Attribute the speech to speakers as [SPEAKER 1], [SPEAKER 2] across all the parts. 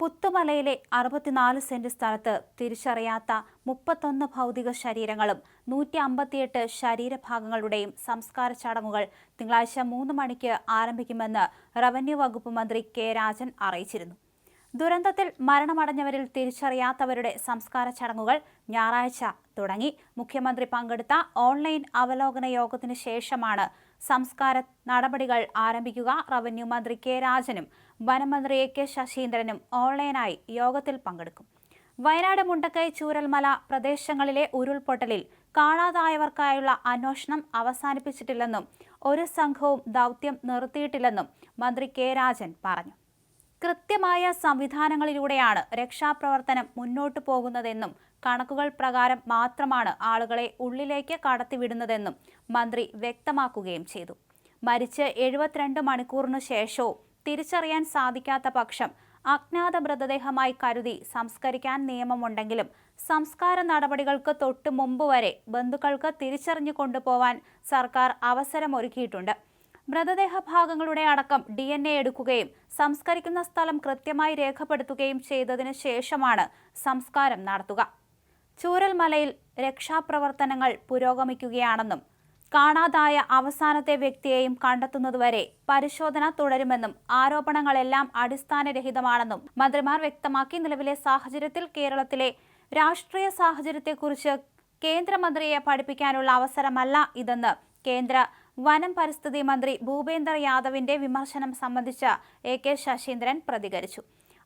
[SPEAKER 1] പുത്തുമലയിലെ അറുപത്തിനാല് സെന്റ് സ്ഥലത്ത് തിരിച്ചറിയാത്ത മുപ്പത്തൊന്ന് ഭൗതിക ശരീരങ്ങളും നൂറ്റി അമ്പത്തിയെട്ട് ശരീരഭാഗങ്ങളുടെയും സംസ്കാര ചടങ്ങുകൾ തിങ്കളാഴ്ച മൂന്ന് മണിക്ക് ആരംഭിക്കുമെന്ന് റവന്യൂ വകുപ്പ് മന്ത്രി കെ രാജൻ അറിയിച്ചിരുന്നു. ദുരന്തത്തിൽ മരണമടഞ്ഞവരിൽ തിരിച്ചറിയാത്തവരുടെ സംസ്കാര ചടങ്ങുകൾ ഞായറാഴ്ച തുടങ്ങി. മുഖ്യമന്ത്രി പങ്കെടുത്ത ഓൺലൈൻ അവലോകന യോഗത്തിന് ശേഷമാണ് സംസ്കാര നടപടികൾ ആരംഭിക്കുക. റവന്യൂ മന്ത്രി കെ രാജനും വനമന്ത്രി എ കെ ശശീന്ദ്രനും ഓൺലൈനായി യോഗത്തിൽ പങ്കെടുക്കും. വയനാട് മുണ്ടക്കൈ ചൂരൽമല പ്രദേശങ്ങളിലെ ഉരുൾപൊട്ടലിൽ കാണാതായവർക്കായുള്ള അന്വേഷണം അവസാനിപ്പിച്ചിട്ടില്ലെന്നും ഒരു സംഘവും ദൗത്യം നിർത്തിയിട്ടില്ലെന്നും മന്ത്രി കെ രാജൻ പറഞ്ഞു. കൃത്യമായ സംവിധാനങ്ങളിലൂടെയാണ് രക്ഷാപ്രവർത്തനം മുന്നോട്ടു പോകുന്നതെന്നും കണക്കുകൾ പ്രകാരം മാത്രമാണ് ആളുകളെ ഉള്ളിലേക്ക് കടത്തിവിടുന്നതെന്നും മന്ത്രി വ്യക്തമാക്കുകയും ചെയ്തു. മരിച്ച് എഴുപത്തിരണ്ട് മണിക്കൂറിനു ശേഷവും തിരിച്ചറിയാൻ സാധിക്കാത്ത പക്ഷം അജ്ഞാത മൃതദേഹമായി കരുതി സംസ്കരിക്കാൻ നിയമമുണ്ടെങ്കിലും സംസ്കാര നടപടികൾക്ക് തൊട്ടു മുമ്പ് വരെ ബന്ധുക്കൾക്ക് തിരിച്ചറിഞ്ഞു കൊണ്ടുപോവാൻ സർക്കാർ അവസരമൊരുക്കിയിട്ടുണ്ട്. മൃതദേഹ ഭാഗങ്ങളുടെ അടക്കം ഡി എൻ എ എടുക്കുകയും സംസ്കരിക്കുന്ന സ്ഥലം കൃത്യമായി രേഖപ്പെടുത്തുകയും ചെയ്തതിന് ശേഷമാണ് സംസ്കാരം നടത്തുക. ചൂരൽമലയിൽ രക്ഷാപ്രവർത്തനങ്ങൾ പുരോഗമിക്കുകയാണെന്നും കാണാതായ അവസാനത്തെ വ്യക്തിയെയും കണ്ടെത്തുന്നതുവരെ പരിശോധന തുടരുമെന്നും ആരോപണങ്ങളെല്ലാം അടിസ്ഥാനരഹിതമാണെന്നും മന്ത്രിമാർ വ്യക്തമാക്കി. നിലവിലെ സാഹചര്യത്തിൽ കേരളത്തിലെ രാഷ്ട്രീയ സാഹചര്യത്തെക്കുറിച്ച് കേന്ദ്രമന്ത്രിയെ പഠിപ്പിക്കാനുള്ള അവസരമല്ല ഇതെന്ന് കേന്ദ്ര വനം പരിസ്ഥിതി മന്ത്രി ഭൂപേന്ദർ യാദവിന്റെ വിമർശനം സംബന്ധിച്ച് എ കെ ശശീന്ദ്രൻ പ്രതികരിച്ചു.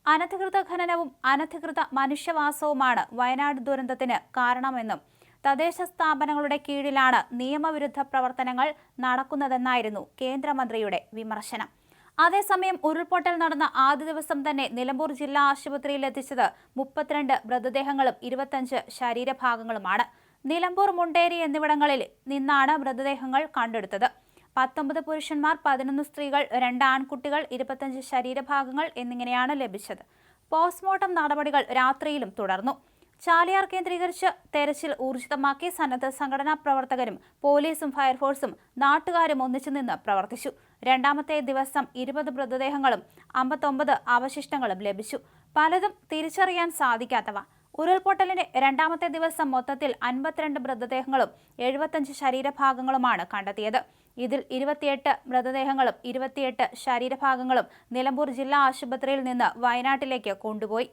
[SPEAKER 1] അനധികൃത ഖനനവും അനധികൃത മനുഷ്യവാസവുമാണ് വയനാട് ദുരന്തത്തിന് കാരണമെന്നും തദ്ദേശ സ്ഥാപനങ്ങളുടെ കീഴിലാണ് നിയമവിരുദ്ധ പ്രവർത്തനങ്ങൾ നടക്കുന്നതെന്നായിരുന്നു കേന്ദ്രമന്ത്രിയുടെ വിമർശനം. അതേസമയം ഉരുൾപൊട്ടൽ നടന്ന ആദ്യ ദിവസം തന്നെ നിലമ്പൂർ ജില്ലാ ആശുപത്രിയിൽ എത്തിച്ചത് മുപ്പത്തിരണ്ട് മൃതദേഹങ്ങളും ഇരുപത്തഞ്ച് ശരീരഭാഗങ്ങളുമാണ്. നിലമ്പൂർ മുണ്ടേരി എന്നിവിടങ്ങളിൽ നിന്നാണ് മൃതദേഹങ്ങൾ കണ്ടെടുത്തത്. പത്തൊമ്പത് പുരുഷന്മാർ പതിനൊന്ന് സ്ത്രീകൾ രണ്ട് ആൺകുട്ടികൾ ഇരുപത്തഞ്ച് ശരീരഭാഗങ്ങൾ എന്നിങ്ങനെയാണ് ലഭിച്ചത്. പോസ്റ്റ്മോർട്ടം നടപടികൾ രാത്രിയിലും തുടർന്നു. ചാലിയാർ കേന്ദ്രീകരിച്ച് തെരച്ചിൽ ഊർജിതമാക്കി സന്നദ്ധ സംഘടനാ പ്രവർത്തകരും പോലീസും ഫയർഫോഴ്സും നാട്ടുകാരും ഒന്നിച്ചു നിന്ന് പ്രവർത്തിച്ചു. രണ്ടാമത്തെ ദിവസം ഇരുപത് മൃതദേഹങ്ങളും അമ്പത്തൊമ്പത് അവശിഷ്ടങ്ങളും ലഭിച്ചു. പലതും തിരിച്ചറിയാൻ സാധിക്കാത്തവ. ഉരുൾപൊട്ടലിന്റെ രണ്ടാമത്തെ ദിവസം മൊത്തത്തിൽ അൻപത്തിരണ്ട് മൃതദേഹങ്ങളും എഴുപത്തഞ്ച് ശരീരഭാഗങ്ങളുമാണ് കണ്ടെത്തിയത്. ഇതിൽ ഇരുപത്തിയെട്ട് മൃതദേഹങ്ങളും ഇരുപത്തിയെട്ട് ശരീരഭാഗങ്ങളും നിലമ്പൂർ ജില്ലാ ആശുപത്രിയിൽ നിന്ന് വയനാട്ടിലേക്ക് കൊണ്ടുപോയി.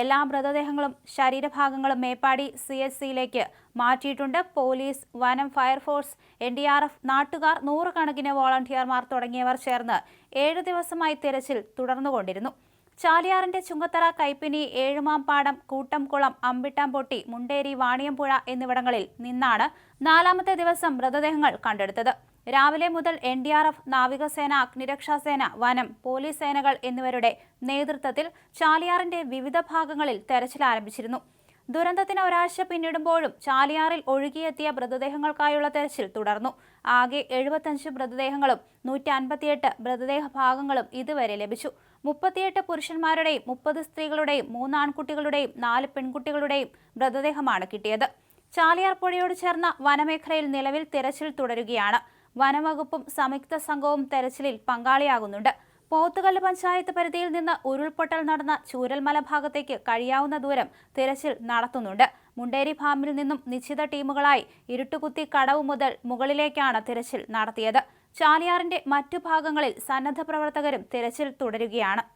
[SPEAKER 1] എല്ലാ മൃതദേഹങ്ങളും ശരീരഭാഗങ്ങളും മേപ്പാടി സി എസ് സിയിലേക്ക് മാറ്റിയിട്ടുണ്ട്. പോലീസ് വനം fire force N D R F നാട്ടുകാർ നൂറുകണക്കിന് വോളണ്ടിയർമാർ തുടങ്ങിയവർ ചേർന്ന് ഏഴ് ദിവസമായി തിരച്ചിൽ തുടർന്നുകൊണ്ടിരുന്നു. ചാലിയാറിന്റെ ചുങ്കത്തറ കൈപ്പിനി ഏഴുമാംപാടം കൂട്ടംകുളം അമ്പിട്ടാംപൊട്ടി മുണ്ടേരി വാണിയമ്പുഴ എന്നിവിടങ്ങളിൽ നിന്നാണ് നാലാമത്തെ ദിവസം മൃതദേഹങ്ങൾ കണ്ടെടുത്തത്. രാവിലെ മുതൽ എൻ ഡി ആർ എഫ് നാവികസേന അഗ്നിരക്ഷാസേന വനം പോലീസ് സേനകൾ എന്നിവരുടെ നേതൃത്വത്തിൽ ചാലിയാറിന്റെ വിവിധ ഭാഗങ്ങളിൽ തെരച്ചിൽ ആരംഭിച്ചിരുന്നു. ദുരന്തത്തിന് ഒരാഴ്ച പിന്നിടുമ്പോഴും ചാലിയാറിൽ ഒഴുകിയെത്തിയ മൃതദേഹങ്ങൾക്കായുള്ള തെരച്ചിൽ തുടർന്നു. ആകെ എഴുപത്തഞ്ച് മൃതദേഹങ്ങളും നൂറ്റി അൻപത്തിയെട്ട് മൃതദേഹ ഭാഗങ്ങളും ഇതുവരെ ലഭിച്ചു. മുപ്പത്തിയെട്ട് പുരുഷന്മാരുടെയും മുപ്പത് സ്ത്രീകളുടെയും മൂന്ന് ആൺകുട്ടികളുടെയും നാല് പെൺകുട്ടികളുടെയും മൃതദേഹമാണ് കിട്ടിയത്. ചാലിയാർ പുഴയോട് ചേർന്ന വനമേഖലയിൽ നിലവിൽ തിരച്ചിൽ തുടരുകയാണ്. വനവകുപ്പും സംയുക്ത സംഘവും തെരച്ചിലിൽ പങ്കാളിയാകുന്നുണ്ട്. പോത്തുകല്ല് പഞ്ചായത്ത് പരിധിയിൽ നിന്ന് ഉരുൾപൊട്ടൽ നടന്ന ചൂരൽമല ഭാഗത്തേക്ക് കഴിയാവുന്ന ദൂരം തിരച്ചിൽ നടത്തുന്നുണ്ട്. മുണ്ടേരി ഫാമിൽ നിന്നും നിശ്ചിത ടീമുകളായി ഇരുട്ടുകുത്തി കടവ് മുതൽ മുകളിലേക്കാണ് തിരച്ചിൽ നടത്തിയത്. ചാലിയാറിന്റെ മറ്റു ഭാഗങ്ങളിൽ സന്നദ്ധ പ്രവർത്തകരും തിരച്ചിൽ തുടരുകയാണ്.